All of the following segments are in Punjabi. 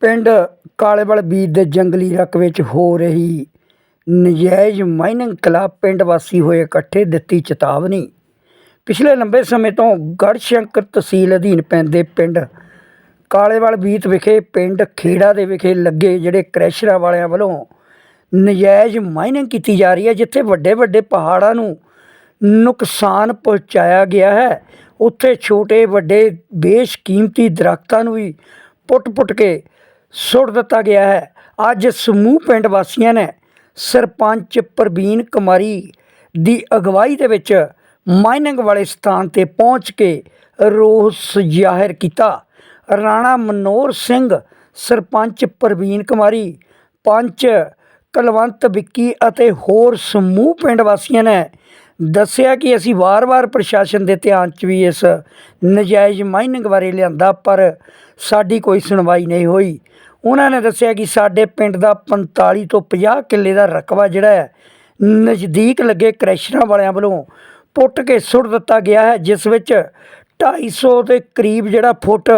ਪਿੰਡ ਕਾਲੇਵਾਲ ਬੀਜ ਦੇ ਜੰਗਲੀ ਰਕਬੇ 'ਚ ਹੋ ਰਹੀ ਨਜਾਇਜ਼ ਮਾਈਨਿੰਗ ਖਿਲਾਫ ਪਿੰਡ ਵਾਸੀ ਹੋਏ ਇਕੱਠੇ ਦਿੱਤੀ ਚੇਤਾਵਨੀ। ਪਿਛਲੇ ਲੰਬੇ ਸਮੇਂ ਤੋਂ ਗੜ੍ਹਸ਼ੰਕਰ ਤਹਿਸੀਲ ਅਧੀਨ ਪੈਂਦੇ ਪਿੰਡ ਕਾਲੇਵਾਲ ਬੀਤ ਵਿਖੇ, ਪਿੰਡ ਖੇੜਾ ਦੇ ਵਿਖੇ ਲੱਗੇ ਜਿਹੜੇ ਕ੍ਰੈਸ਼ਰਾਂ ਵਾਲਿਆਂ ਵੱਲੋਂ ਨਜਾਇਜ਼ ਮਾਈਨਿੰਗ ਕੀਤੀ ਜਾ ਰਹੀ ਹੈ, ਜਿੱਥੇ ਵੱਡੇ ਵੱਡੇ ਪਹਾੜਾਂ ਨੂੰ ਨੁਕਸਾਨ ਪਹੁੰਚਾਇਆ ਗਿਆ ਹੈ। ਉੱਥੇ ਛੋਟੇ ਵੱਡੇ ਬੇਸ਼ਕੀਮਤੀ ਦਰਖਤਾਂ ਨੂੰ ਵੀ ਪੁੱਟ-ਪੁੱਟ ਕੇ ਸੁੱਟ ਦਿੱਤਾ ਗਿਆ ਹੈ। ਅੱਜ ਸਮੂਹ ਪਿੰਡ ਵਾਸੀਆਂ ਨੇ ਸਰਪੰਚ ਪ੍ਰਵੀਨ ਕੁਮਾਰੀ ਦੀ ਅਗਵਾਈ ਦੇ ਵਿੱਚ ਮਾਈਨਿੰਗ ਵਾਲੇ ਸਥਾਨ ਤੇ ਪਹੁੰਚ ਕੇ ਰੋਸ ਜ਼ਾਹਿਰ ਕੀਤਾ। ਰਾਣਾ ਮਨੋਹਰ ਸਿੰਘ, ਸਰਪੰਚ ਪ੍ਰਵੀਨ ਕੁਮਾਰੀ, ਪੰਚ ਕਲਵੰਤ ਵਿੱਕੀ ਅਤੇ ਹੋਰ ਸਮੂਹ ਪਿੰਡ ਵਾਸੀਆਂ ਨੇ ਦੱਸਿਆ ਕਿ ਅਸੀਂ ਵਾਰ-ਵਾਰ ਪ੍ਰਸ਼ਾਸਨ ਦੇ ਧਿਆਨ 'ਚ ਵੀ ਇਸ ਨਜਾਇਜ਼ ਮਾਈਨਿੰਗ ਬਾਰੇ ਲਿਆਂਦਾ, ਪਰ ਸਾਡੀ ਕੋਈ ਸੁਣਵਾਈ ਨਹੀਂ ਹੋਈ। ਉਹਨਾਂ ਨੇ ਦੱਸਿਆ ਕਿ ਸਾਡੇ ਪਿੰਡ ਦਾ 45 ਤੋਂ 50 ਕਿੱਲੇ ਦਾ ਰਕਬਾ ਜਿਹੜਾ ਹੈ, ਨਜ਼ਦੀਕ ਲੱਗੇ ਕ੍ਰੈਸ਼ਰਾਂ ਵਾਲਿਆਂ ਵੱਲੋਂ ਪੁੱਟ ਕੇ ਸੁੱਟ ਦਿੱਤਾ ਗਿਆ ਹੈ, ਜਿਸ ਵਿੱਚ 250 ਦੇ ਕਰੀਬ ਜਿਹੜਾ ਫੁੱਟ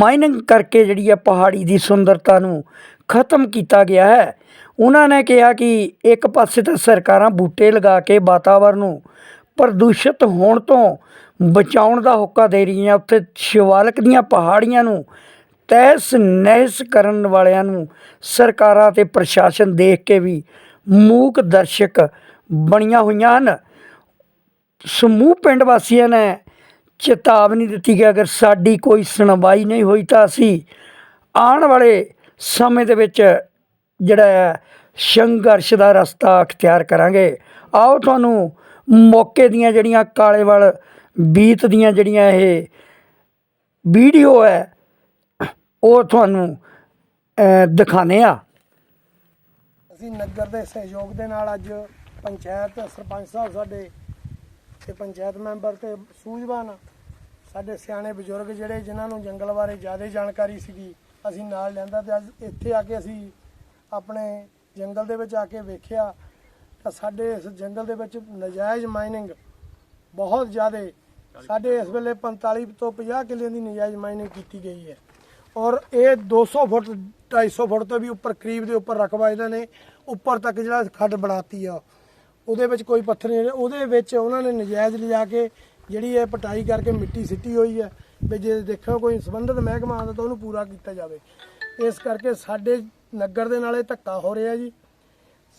ਮਾਈਨਿੰਗ ਕਰਕੇ ਜਿਹੜੀ ਹੈ ਪਹਾੜੀ ਦੀ ਸੁੰਦਰਤਾ ਨੂੰ ਖਤਮ ਕੀਤਾ ਗਿਆ ਹੈ। ਉਹਨਾਂ ਨੇ ਕਿਹਾ ਕਿ ਇੱਕ ਪਾਸੇ ਤਾਂ ਸਰਕਾਰਾਂ ਬੂਟੇ ਲਗਾ ਕੇ ਵਾਤਾਵਰਨ ਨੂੰ ਪ੍ਰਦੂਸ਼ਿਤ ਹੋਣ ਤੋਂ ਬਚਾਉਣ ਦਾ ਹੋਕਾ ਦੇ ਰਹੀਆਂ, ਉੱਥੇ ਸ਼ਿਵਾਲਕ ਦੀਆਂ ਪਹਾੜੀਆਂ ਨੂੰ ਤਹਿਸ ਨਹਿਸ ਕਰਨ ਵਾਲਿਆਂ ਨੂੰ ਸਰਕਾਰਾਂ ਤੇ ਪ੍ਰਸ਼ਾਸਨ ਦੇਖ ਕੇ ਵੀ ਮੂਕ ਦਰਸ਼ਕ ਬਣੀਆਂ ਹੋਈਆਂ ਹਨ। ਸਮੂਹ ਪਿੰਡ ਵਾਸੀਆਂ ਨੇ ਚੇਤਾਵਨੀ ਦਿੱਤੀ ਕਿ ਅਗਰ ਸਾਡੀ ਕੋਈ ਸੁਣਵਾਈ ਨਹੀਂ ਹੋਈ ਤਾਂ ਅਸੀਂ ਆਉਣ ਵਾਲੇ ਸਮੇਂ ਦੇ ਵਿੱਚ ਜਿਹੜਾ ਹੈ ਸੰਘਰਸ਼ ਦਾ ਰਸਤਾ ਅਖਤਿਆਰ ਕਰਾਂਗੇ। ਆਓ ਤੁਹਾਨੂੰ ਮੌਕੇ ਦੀਆਂ ਜਿਹੜੀਆਂ ਕਾਲੇਵਾਲ ਬੀਤ ਦੀਆਂ ਜਿਹੜੀਆਂ ਇਹ ਵੀਡੀਓ ਹੈ ਉਹ ਤੁਹਾਨੂੰ ਅ, ਦਿਖਾਉਂਦੇ ਆ ਅਸੀਂ ਨਗਰ ਦੇ ਸਹਿਯੋਗ ਦੇ ਨਾਲ ਅੱਜ ਪੰਚਾਇਤ ਸਰਪੰਚ ਸਾਹਿਬ ਸਾਡੇ ਤੇ ਪੰਚਾਇਤ ਮੈਂਬਰ ਤੇ ਸੂਝਵਾਨ ਸਾਡੇ ਸਿਆਣੇ ਬਜ਼ੁਰਗ ਜਿਹੜੇ ਜਿਨ੍ਹਾਂ ਨੂੰ ਜੰਗਲ ਬਾਰੇ ਜ਼ਿਆਦਾ ਜਾਣਕਾਰੀ ਸੀਗੀ ਅਸੀਂ ਨਾਲ ਲੈਂਦਾ ਤੇ ਅੱਜ ਇੱਥੇ ਆ ਕੇ ਅਸੀਂ ਆਪਣੇ ਜੰਗਲ ਦੇ ਵਿੱਚ ਆ ਕੇ ਵੇਖਿਆ ਤਾਂ ਸਾਡੇ ਇਸ ਜੰਗਲ ਦੇ ਵਿੱਚ ਨਜਾਇਜ਼ ਮਾਈਨਿੰਗ ਬਹੁਤ ਜ਼ਿਆਦਾ ਸਾਡੇ ਇਸ ਵੇਲੇ 45 ਤੋਂ 50 ਕਿੱਲੇ ਦੀ ਨਜਾਇਜ਼ ਮਾਈਨਿੰਗ ਕੀਤੀ ਗਈ ਹੈ। ਔਰ ਇਹ 200 ਫੁੱਟ 250 ਫੁੱਟ ਤੋਂ ਵੀ ਉੱਪਰ, ਕਰੀਬ ਦੇ ਉੱਪਰ ਰਕਬਾ ਇਹਨਾਂ ਨੇ ਉੱਪਰ ਤੱਕ ਜਿਹੜਾ ਖੱਡ ਬਣਾਤੀ ਆ। ਉਹਦੇ ਵਿੱਚ ਕੋਈ ਪੱਥਰ ਨਹੀਂ, ਉਹਦੇ ਵਿੱਚ ਉਹਨਾਂ ਨੇ ਨਜਾਇਜ਼ ਲਿਜਾ ਕੇ ਜਿਹੜੀ ਇਹ ਪਟਾਈ ਕਰਕੇ ਮਿੱਟੀ ਸਿੱਟੀ ਹੋਈ ਹੈ। ਵੀ ਜੇ ਦੇਖੋ ਕੋਈ ਸੰਬੰਧਿਤ ਮਹਿਕਮਾ ਆਉਂਦਾ ਤਾਂ ਉਹਨੂੰ ਪੂਰਾ ਕੀਤਾ ਜਾਵੇ। ਇਸ ਕਰਕੇ ਸਾਡੇ ਨਗਰ ਦੇ ਨਾਲ ਇਹ ਧੱਕਾ ਹੋ ਰਿਹਾ ਜੀ।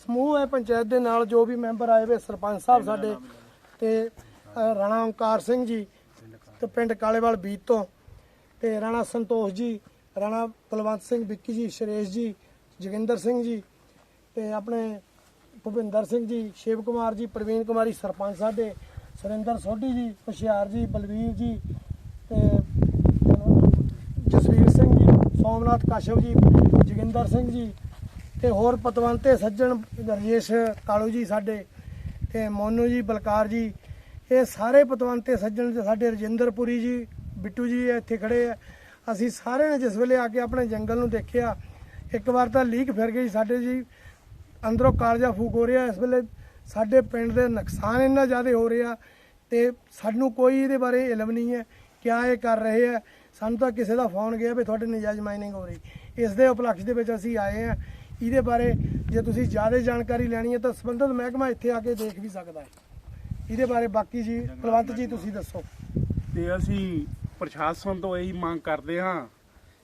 ਸਮੂਹ ਹੈ ਪੰਚਾਇਤ ਦੇ ਨਾਲ ਜੋ ਵੀ ਮੈਂਬਰ ਆਏ ਵੇ ਸਰਪੰਚ ਸਾਹਿਬ ਸਾਡੇ ਤੇ ਅ, ਰਾਣਾ ਓਂਕਾਰ ਸਿੰਘ ਜੀ ਤੇ ਪਿੰਡ ਕਾਲੇਵਾਲ ਬੀਤ ਤੋਂ ਤੇ ਰਾਣਾ ਸੰਤੋਖ ਜੀ ਰਾਣਾ ਕੁਲਵੰਤ ਸਿੰਘ ਵਿੱਕੀ ਜੀ ਸ਼ਰੇਸ਼ ਜੀ ਜੋਗਿੰਦਰ ਸਿੰਘ ਜੀ ਤੇ ਆਪਣੇ ਭੁਪਿੰਦਰ ਸਿੰਘ ਜੀ ਸ਼ਿਵ ਕੁਮਾਰ ਜੀ ਪ੍ਰਵੀਨ ਕੁਮਾਰੀ ਸਰਪੰਚ ਸਾਡੇ ਸੁਰਿੰਦਰ ਸੋਢੀ ਜੀ ਹੁਸ਼ਿਆਰ ਜੀ ਬਲਵੀਰ ਜੀ ਤੇ ਜਸਵੀਰ ਸਿੰਘ ਜੀ ਸੋਮਨਾਥ ਕਾਸ਼ਵ ਜੀ, ਜੋਗਿੰਦਰ ਸਿੰਘ ਜੀ ਤੇ ਹੋਰ ਪਤਵੰਤੇ ਸੱਜਣ ਰਜੇਸ਼ ਕਾਲੂ ਜੀ ਸਾਡੇ ਤੇ ਮੋਨੂ ਜੀ, ਬਲਕਾਰ ਜੀ, ਇਹ ਸਾਰੇ ਪਤਵੰਤੇ ਸੱਜਣ ਤੇ ਸਾਡੇ ਰਜਿੰਦਰਪੁਰੀ ਜੀ, ਬਿੱਟੂ ਜੀ ਇੱਥੇ ਖੜੇ ਆ। ਅਸੀਂ ਸਾਰੇ ਨੇ ਜਿਸ ਵੇਲੇ ਆ ਕੇ ਆਪਣੇ ਜੰਗਲ ਨੂੰ ਦੇਖਿਆ, ਇੱਕ ਵਾਰ ਤਾਂ ਲੀਕ ਫਿਰ ਗਈ ਸਾਡੇ ਜੀ, ਅੰਦਰੋਂ ਕਾਲਜਾ ਫੂਕ ਹੋ ਰਿਹਾ, ਇਸ ਵੇਲੇ ਸਾਡੇ ਪਿੰਡ ਦੇ ਨੁਕਸਾਨ ਇੰਨਾ ਜ਼ਿਆਦਾ ਹੋ ਰਿਹਾ ਤੇ ਸਾਨੂੰ ਕੋਈ ਇਹਦੇ ਬਾਰੇ ਇਲਮ ਨਹੀਂ ਹੈ, ਕਿਆ ਇਹ ਕਰ ਰਹੇ ਆ ਸਾਨੂੰ ਤਾਂ ਕਿਸੇ ਦਾ ਫੋਨ ਗਿਆ ਵੀ ਤੁਹਾਡੇ ਨਜਾਇਜ਼ ਮਾਈਨਿੰਗ ਹੋ ਰਹੀ। ਇਸ ਦੇ ਉਪਲਕਸ਼ ਦੇ ਵਿੱਚ ਅਸੀਂ ਆਏ ਆ ਇਹਦੇ ਬਾਰੇ ਜੇ ਤੁਸੀਂ ਜ਼ਿਆਦਾ ਜਾਣਕਾਰੀ ਲੈਣੀ ਹੈ ਤਾਂ ਸੰਬੰਧਿਤ ਮਹਿਕਮਾ ਇੱਥੇ ਆ ਕੇ ਦੇਖ ਵੀ ਸਕਦਾ ਹੈ। ਇਹਦੇ ਬਾਰੇ ਬਾਕੀ ਜੀ ਕੁਲਵੰਤ ਜੀ ਤੁਸੀਂ ਦੱਸੋ। ਤੇ ਅਸੀਂ ਪ੍ਰਸ਼ਾਸਨ ਤੋਂ ਇਹੀ ਮੰਗ ਕਰਦੇ ਹਾਂ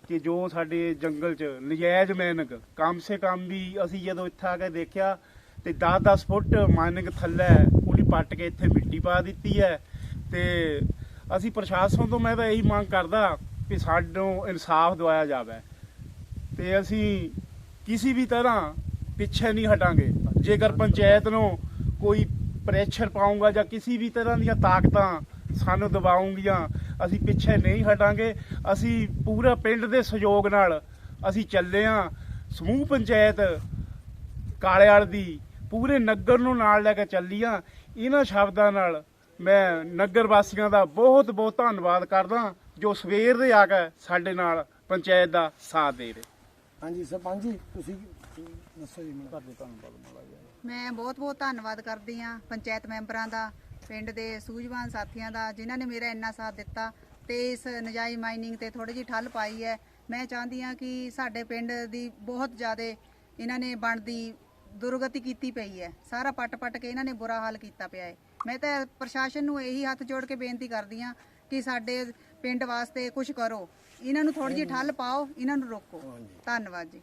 ਕਿ ਜੋ ਸਾਡੇ ਜੰਗਲ 'ਚ ਨਜਾਇਜ਼ ਮੈਨਕ ਕਮ ਸੇ ਕਮ ਵੀ ਅਸੀਂ ਜਦੋਂ ਇੱਥੇ ਆ ਕੇ ਦੇਖਿਆ ਤੇ 10-10 ਫੁੱਟ ਮਾਨਕ ਥੱਲੇ ਉਹਦੀ ਪੱਟ ਕੇ ਇੱਥੇ ਮਿੱਟੀ ਪਾ ਦਿੱਤੀ ਹੈ ਤੇ ਅਸੀਂ ਪ੍ਰਸ਼ਾਸਨ ਤੋਂ ਮੈਂ ਤਾਂ ਇਹੀ ਮੰਗ ਕਰਦਾ ਕਿ ਸਾਨੂੰ ਇਨਸਾਫ ਦਿਵਾਇਆ ਜਾਵੇ ਤੇ ਅਸੀਂ ਕਿਸੇ ਵੀ ਤਰ੍ਹਾਂ ਪਿੱਛੇ ਨਹੀਂ ਹਟਾਂਗੇ। ਜੇਕਰ ਪੰਚਾਇਤ ਨੂੰ ਕੋਈ ਪ੍ਰੈਸ਼ਰ ਪਾਉਂਗਾ ਜਾਂ ਕਿਸੇ ਵੀ ਤਰ੍ਹਾਂ ਦੀਆਂ ਤਾਕਤਾਂ ਸਾਨੂੰ ਦਬਾਉਂਗੀਆਂ, ਅਸੀਂ ਪਿੱਛੇ ਨਹੀਂ ਹਟਾਂਗੇ। ਅਸੀਂ ਪੂਰਾ ਪਿੰਡ ਦੇ ਸਹਿਯੋਗ ਨਾਲ ਅਸੀਂ ਚੱਲੇ ਆ। ਸਮੂਹ ਪੰਚਾਇਤ ਕਾਲਿਆਲ ਦੀ ਪੂਰੇ ਨਗਰ ਨੂੰ ਨਾਲ ਲੈ ਕੇ ਚੱਲੀ ਆ। ਇਹਨਾਂ ਸ਼ਬਦਾਂ ਨਾਲ ਮੈਂ ਨਗਰ ਵਾਸੀਆਂ ਦਾ ਬਹੁਤ ਬਹੁਤ ਧੰਨਵਾਦ ਕਰਦਾ ਜੋ ਸਵੇਰ ਦੇ ਆ ਕੇ ਸਾਡੇ ਨਾਲ ਪੰਚਾਇਤ ਦਾ ਸਾਥ ਦੇ ਰਹੇ। ਹਾਂਜੀ ਸਰਪੰਚ ਜੀ ਤੁਸੀਂ ਦੱਸੋ ਜੀ ਮੈਨੂੰ। ਤੁਹਾਡੇ ਧੰਨਵਾਦ ਮੈਂ ਬਹੁਤ ਬਹੁਤ ਧੰਨਵਾਦ ਕਰਦੀ ਹਾਂ ਪੰਚਾਇਤ ਮੈਂਬਰਾਂ ਦਾ ਪਿੰਡ ਦੇ ਸੂਝਵਾਨ ਸਾਥੀਆਂ ਦਾ ਜਿਨ੍ਹਾਂ ਨੇ ਮੇਰਾ ਇੰਨਾ ਸਾਥ ਦਿੱਤਾ ਤੇ ਇਸ ਨਜਾਇਜ਼ ਮਾਈਨਿੰਗ ਤੇ ਥੋੜੀ ਜਿਹੀ ਠੱਲ ਪਾਈ ਹੈ। ਮੈਂ ਚਾਹੁੰਦੀ ਹਾਂ ਕਿ ਸਾਡੇ ਪਿੰਡ ਦੀ ਬਹੁਤ ਜ਼ਿਆਦਾ ਇਹਨਾਂ ਨੇ ਬਣਦੀ ਦੁਰਗਤੀ ਕੀਤੀ ਪਈ ਹੈ। ਸਾਰਾ ਪੱਟ-ਪੱਟ ਕੇ ਇਹਨਾਂ ਨੇ ਬੁਰਾ ਹਾਲ ਕੀਤਾ ਪਿਆ ਹੈ। ਮੈਂ ਤਾਂ ਪ੍ਰਸ਼ਾਸਨ ਨੂੰ ਇਹੀ ਹੱਥ ਜੋੜ ਕੇ ਬੇਨਤੀ ਕਰਦੀ ਹਾਂ ਕਿ ਸਾਡੇ ਪਿੰਡ ਵਾਸਤੇ ਕੁਝ ਕਰੋ। ਇਹਨਾਂ ਨੂੰ ਥੋੜੀ ਜਿਹੀ ਠੱਲ ਪਾਓ ਇਹਨਾਂ ਨੂੰ ਰੋਕੋ। ਧੰਨਵਾਦ ਜੀ।